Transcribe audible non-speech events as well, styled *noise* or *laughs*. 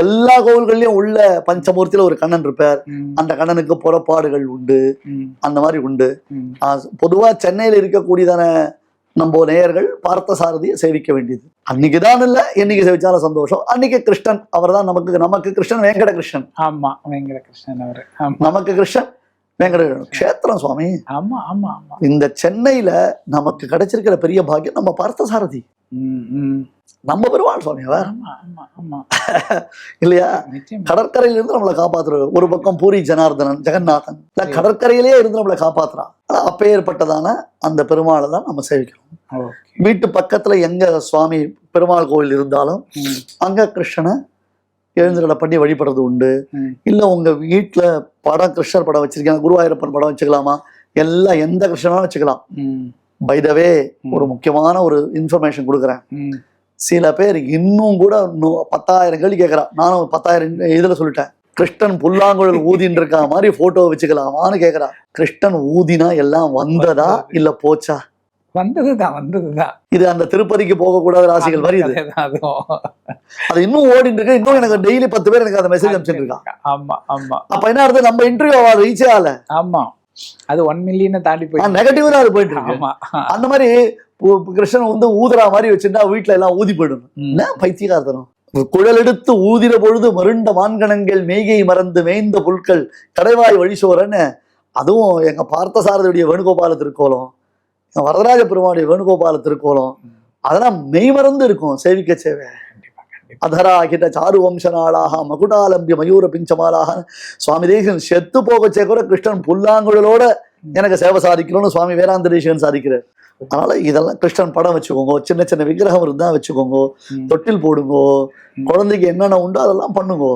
எல்லா கோவில்கள்லயும் உள்ள பஞ்சமூர்த்தியில ஒரு கண்ணன் இருப்பார். அந்த கண்ணனுக்கு புறப்பாடுகள் உண்டு. அந்த மாதிரி உண்டு. பொதுவா சென்னையில இருக்கக்கூடியதான நம்ம நேயர்கள் பார்த்த சாரதியை சேவிக்க வேண்டியது. அன்னைக்கு தான் இல்ல என்னைக்கு சேவிச்சாலும் சந்தோஷம். அன்னைக்கு கிருஷ்ணன் அவர்தான் நமக்கு நமக்கு கிருஷ்ணன் வெங்கட கிருஷ்ணன் ஆமா வெங்கட கிருஷ்ணன் அவரு நமக்கு கிருஷ்ணன் வெங்கட கஷேத்திரம் சுவாமி. ஆமா ஆமா ஆமா. இந்த சென்னையில நமக்கு கிடைச்சிருக்கிற பெரிய பாக்கியம் நம்ம பார்த்த சாரதி. நம்ம பெருமாள் சுவாமி அவர் *laughs* இல்லையா? கடற்கரையில இருந்து நம்மளை காப்பாத்துறாரு. ஒரு பக்கம் பூரி ஜனார்தனன் ஜெகநாதன். இல்ல. கடற்கரையிலேயே இருந்து நம்மளை காப்பாத்துறான். ஆனா அப்பேற்பட்டதான அந்த பெருமாளை தான் நம்ம சேவிக்கிறோம். ஓகே. வீட்டு பக்கத்துல எங்க சுவாமி பெருமாள் கோவில் இருந்தாலும் அங்க கிருஷ்ணனை எழுந்துகளை பண்ணி வழிபடுறது உண்டு. இல்ல உங்க வீட்டுல படம் கிருஷ்ணர் படம் வச்சிருக்கீங்க குருவாயூரப்பன் படம் வச்சுக்கலாமா? எல்லாம் எந்த கிருஷ்ணனாலும் வச்சுக்கலாம். பைதவே. ஒரு முக்கியமான ஒரு இன்ஃபர்மேஷன் கொடுக்குறேன். சில பேர் இன்னும் கூட பத்தாயிரம் கேள்வி கேட்கறான் நானும் பத்தாயிரம் இதுல சொல்லிட்டேன். கிருஷ்ணன் புல்லாங்குழல் ஊதின்னு இருக்கா மாதிரி போட்டோ வச்சுக்கலாமான்னு கேக்குறான் கிருஷ்ணன் ஊதினா எல்லாம் வந்ததா இல்ல போச்சா? வந்ததுதான் வந்ததுதான். இது அந்த திருப்பதிக்கு போகக்கூடாத ராசிகள் மாதிரி. அது இன்னும் ஓடிட்டு இருக்கு. இன்னும் எனக்கு டெய்லி பத்து பேர் எனக்கு அந்த மெசேஜ் அனுப்பிச்சிட்டு இருக்கான் ஆமா ஆமா. அப்ப என்ன அர்த்தம் நம்ம இன்டர்வியூ ரீச்சே ஆகல. ஆமா. அது ஒன் மில்லியனை தாண்டி போய் நெகட்டிவ் தான் அது போயிட்டு இருக்கு. ஆமா. அந்த மாதிரி கிருஷ்ணன் வந்து ஊதுறா மாதிரி வச்சிருந்தா வீட்டுல எல்லாம் ஊதி போயிடும். என்ன பைத்தியகார்த்தனம் குழல் எடுத்து ஊதிர பொழுது மருண்ட மான்கணங்கள் மேய்கை மறந்து மேய்ந்த புல்கள் கடைவாய் வழிசோரன்னு அதுவும் எங்க பார்த்த சாரதியுடைய வேணுகோபால திருக்கோலம் வரதராஜ பெருமாளுடைய வேணுகோபால திருக்கோலம். அதெல்லாம் மெய் மறந்து இருக்கும். சேவிக்க சேவை. சாரு வம்சநாளாக மகுடாலம்பிய மயூர பிஞ்சமாலாக சுவாமி தேசன் செத்து போகச்சே கூட கிருஷ்ணன் புல்லாங்குழலோட எனக்கு சேவை சாதிக்கணும்னு சுவாமி வேதாந்த தேசிகன் சாதிக்கிறார் அதனால இதெல்லாம் கிருஷ்ணன் படம் வச்சுக்கோங்க சின்ன சின்ன விக்கிரகம் இருந்தா வச்சுக்கோங்க. தொட்டில் போடுங்கோ. குழந்தைக்கு என்னென்ன உண்டோ அதெல்லாம் பண்ணுங்கோ